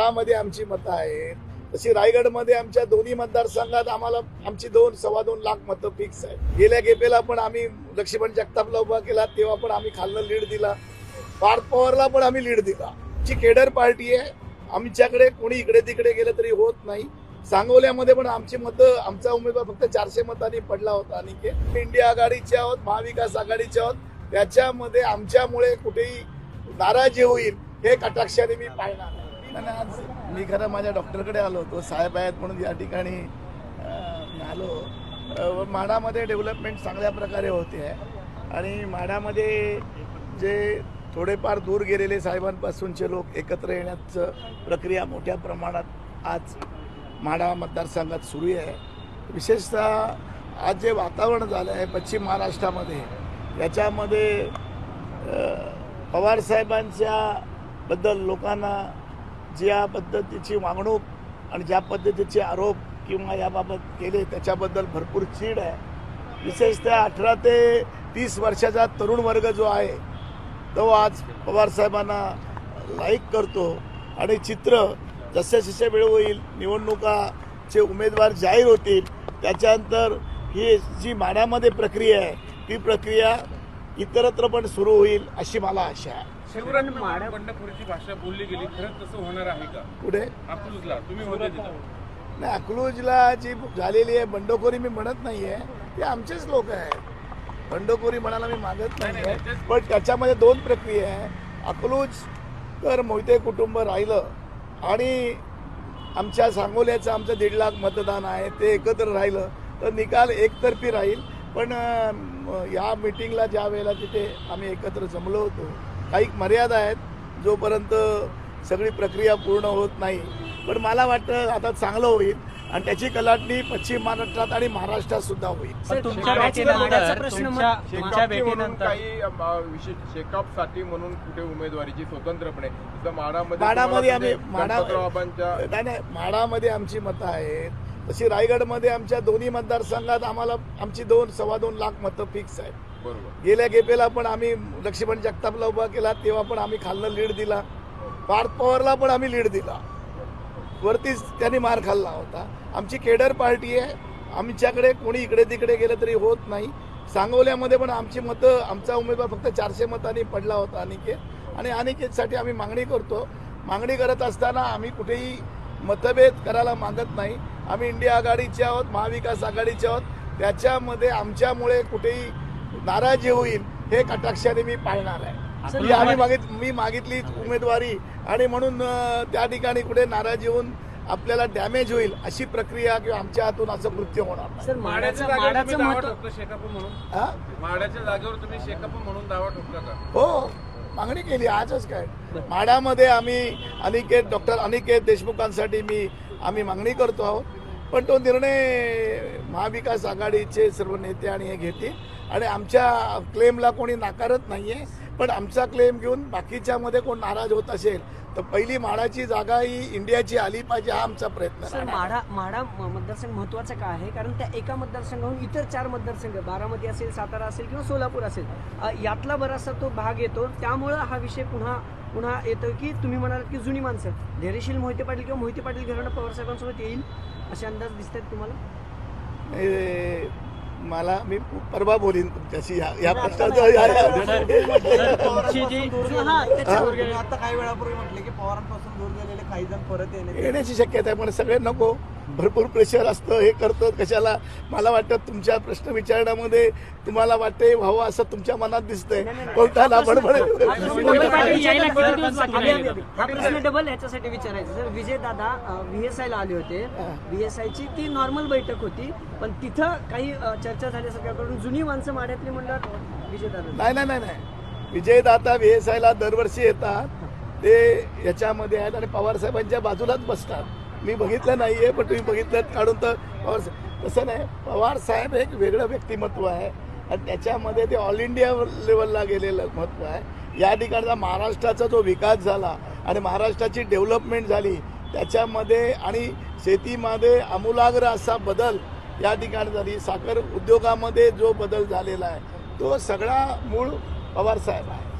माढामध्ये आमची मतं आहेत. तशी रायगडमध्ये आमच्या दोन्ही मतदारसंघात आम्हाला आमची दोन सव्वा दोन लाख मतं फिक्स आहेत. गेल्या गेपेला पण आम्ही लक्ष्मण जगतापला उभा केला तेव्हा पण आम्ही खालनं लीड दिला. पार्थ पवारला पण आम्ही लीड दिला. जी केडर पार्टी आहे आमच्याकडे कोणी इकडे तिकडे गेलं तरी होत नाही. सांगोल्यामध्ये पण आमची मतं आमचा उमेदवार फक्त चारशे मतांनी पडला होता आणि इंडिया आघाडीचे आहोत महाविकास आघाडीचे आहोत. त्याच्यामध्ये आमच्यामुळे कुठेही नाराजी होईल हे कटाक्षाने मी पाहणार आणि आज मी खरं माझ्या डॉक्टरकडे आलो होतो. साहेब आहेत म्हणून या ठिकाणी आलो. माडामध्ये डेव्हलपमेंट चांगल्या प्रकारे होते आहे. आणि माडामध्ये जे थोडेफार दूर गेलेले साहेबांपासूनचे लोक एकत्र येण्याचं प्रक्रिया मोठ्या प्रमाणात आज माडा मतदारसंघात सुरू आहे. विशेषतः आज जे वातावरण झालं आहे पश्चिम महाराष्ट्रामध्ये याच्यामध्ये पवारसाहेबांच्या बद्दल लोकांना ज्या पद्धतीची वागणूक आणि ज्या पद्धतीचे आरोप किंवा याबाबत केले त्याच्याबद्दल भरपूर चीड आहे. विशेषतः अठरा ते तीस वर्षाचा तरुण वर्ग जो आहे तो आज पवारसाहेबांना लाईक करतो. आणि चित्र जसे जसे वेळ होईल निवडणुकाचे उमेदवार जाहीर होतील त्याच्यानंतर ही जी माण्यामध्ये प्रक्रिया आहे ती प्रक्रिया इतरत्र पण सुरू होईल अशी मला आशा आहे. बंडखोरीची भाषा बोलली गेली खरंच तसं होणार आहे का? पुढे अकलूजला. तुम्ही होते नाही अकलूजला जी झालेली आहे बंडखोरी मी म्हणत नाही आहे ते आमचेच लोक आहेत. बंडखोरी म्हणायला मी मागत नाही पण त्याच्यामध्ये दोन प्रक्रिया आहे. अकलूज तर मोहिते कुटुंब राहिलं आणि आमच्या सांगोल्याचं आमचं दीड लाख मतदान आहे ते एकत्र राहिलं. तर निकाल एकतर्फी राहील. पण या मिटिंगला ज्या वेळेला तिथे आम्ही एकत्र जमलो होतो काही मर्यादा आहेत जोपर्यंत सगळी प्रक्रिया पूर्ण होत नाही. पण मला वाटतं आता चांगलं होईल आणि त्याची कलाटणी पश्चिम महाराष्ट्रात आणि महाराष्ट्रात सुद्धा होईल. तुमच्या भेटीनंतर काही विशेषसाठी म्हणून कुठे उमेदवारीची स्वतंत्रपणे माडामध्ये माडामध्ये तुम्हाला आम्ही माडा नाही माडामध्ये आमची मतं आहेत. तशी रायगडमध्ये आमच्या दोन्ही मतदारसंघात आम्हाला आमची दोन सव्वा दोन लाख मतं फिक्स आहेत. गेल्या गेपेला पण आम्ही लक्ष्मण जगतापला उभा केला तेव्हा पण आम्ही खालनं लीड दिला. पार्थ पवारला पण आम्ही लीड दिला. वरतीच त्यांनी मार खाल्ला होता. आमची केडर पार्टी आहे. आमच्याकडे कोणी इकडे तिकडे गेलं तरी होत नाही. सांगोल्यामध्ये पण आमची मतं आमचा उमेदवार फक्त चारशे मतांनी पडला होता अनिकेत. आणि अनिकेतसाठी आम्ही मागणी करतो. मागणी करत असताना आम्ही कुठेही मतभेद करायला मागत नाही. आम्ही इंडिया आघाडीचे आहोत महाविकास आघाडीचे आहोत. त्याच्यामध्ये आमच्यामुळे कुठेही नाराजी होईल हे कटाक्षाने मी पाळणार आहे. आम्ही मागित मी मागितली उमेदवारी आणि म्हणून त्या ठिकाणी कुठे नाराजी होऊन आपल्याला डॅमेज होईल अशी प्रक्रिया किंवा आमच्या हातून असं कृत्य होणार माड्याच्या माड्याचं जागेवर तुम्ही म्हणून? हा? माड्याच्या जागेवर तुम्ही शेकाप म्हणून दावा ठोकला का? हो मागणी केली आजच काय? माढ्यामध्ये आम्ही अनिकेत डॉक्टर अनिकेत देशमुखांसाठी मी आम्ही मागणी करतो आहोत. पण तो निर्णय महाविकास आघाडीचे सर्व नेते आणि हे घेतील. आणि आमच्या क्लेमला कोणी नाकारत नाहीये पण आमचा क्लेम घेऊन बाकीच्यामध्ये कोण नाराज होत असेल तर पहिली माडाची जागा ही इंडियाची आली पाहिजे हा आमचा प्रयत्न. माढा माढा मतदारसंघ महत्त्वाचा का आहे? कारण त्या एका मतदारसंघाहून इतर चार मतदारसंघ बारामती असेल सातारा असेल किंवा सोलापूर असेल यातला बराचसा तो भाग येतो. त्यामुळं हा विषय पुन्हा पुन्हा येतो की तुम्ही म्हणाल की जुनी माणसं धैर्यशील मोहिते पाटील किंवा मोहिते पाटील घराणं पवारसाहेबांसोबत येईल असे अंदाज दिसत आहेत तुम्हाला मला मी परवा बोलीन तुमच्याशी या या प्रश्नाचं हा, आता काही वेळापूर्वी म्हटले की पवारांपासून दूर गेलेले काही जण परत येणे येण्याची शक्यता आहे पण सगळे नको. भरपूर प्रेशर असतं हे करतं कशाला? मला वाटतं तुमच्या प्रश्न विचारण्यामध्ये तुम्हाला वाटते व्हावं असं तुमच्या मनात दिसतंय. कोणता? यायला. हा प्रश्न डबल ह्याच्यासाठी विचारायचा. सर विजय दादा व्ही एस आयला आले होते. व्ही एस आयची ती नॉर्मल बैठक होती. पण तिथं काही चर्चा झाल्यासारख्याकडून जुनी माणसं माढ्यातली म्हणलं विजय दादा नाही नाही नाही. नाही विजयदाता व्ही एस आयला दरवर्षी येतात. ते याच्यामध्ये आहेत आणि पवार साहेबांच्या बाजूलाच बसतात. मी बघितलं नाही आहे पण तुम्ही बघितलं काढून तर पवार तसं नाही. पवार साहेब एक वेगळं व्यक्तिमत्व आहे. आणि त्याच्यामध्ये ते ऑल इंडिया लेवलला गेलेलं महत्त्व आहे. या ठिकाणचा महाराष्ट्राचा जो विकास झाला आणि महाराष्ट्राची डेव्हलपमेंट झाली त्याच्यामध्ये आणि शेतीमध्ये आमूलाग्र असा बदल या ठिकाणी झाली. साखर उद्योगामध्ये जो बदल झालेला आहे तो सगळा मूळ पवार साहेब आहे.